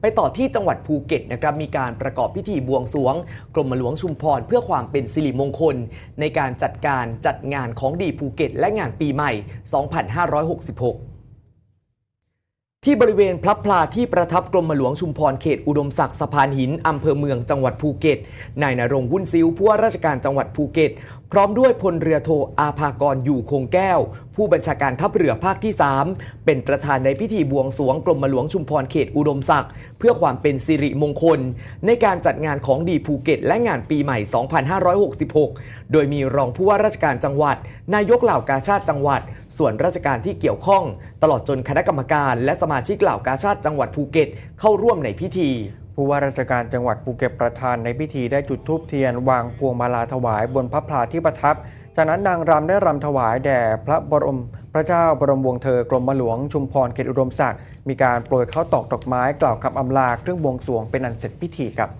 ไปต่อที่จังหวัดภูเก็ตนะครับมีการประกอบพิธีบวงสรวง กรมหลวงชุมพรเพื่อความเป็นสิริมงคล ในการจัดการจัดงานของดีภูเก็ต และงานปีใหม่ 2566 ที่บริเวณพลับพลาที่ประทับกรมหลวงชุมพรเขตอุดมศักดิ์สะพานหินอำเภอเมืองจังหวัดภูเก็ต นายนรงวุ่นซิวผู้ว่าราชการจังหวัดภูเก็ต พร้อมด้วยพลเรือโทอาภากรอยู่คงแก้ว ผู้บัญชาการทัพเรือภาคที่ 3 เป็นประธานในพิธีบวงสรวงกรมหลวงชุมพรเขตอุดมศักดิ์เพื่อความเป็นสิริมงคล ในการจัดงานของดีภูเก็ต และงานปีใหม่ 2566 โดยมีรองผู้ว่าราชการจังหวัด นายกเหล่ากาชาติจังหวัด ส่วนราชการที่เกี่ยวข้อง ตลอดจนคณะกรรมการและสมาชิกเหล่ากาชาติจังหวัดภูเก็ตเข้าร่วมในพิธีผู้ว่าราชการจังหวัดภูเก็ตประธานในพิธีได้จุดธูปเทียนวางพวงมาลาถวายบนพระพลาที่ประทับ จากนั้นนางรำได้รำถวายแด่พระบรมพระเจ้าบรมวงศ์เธอกรมหลวงชุมพรเขตอุดมศักดิ์มีการโปรยข้าวตอกดอกไม้กล่าวคำอำลาเครื่องบวงสรวงเป็นอันเสร็จพิธีครับ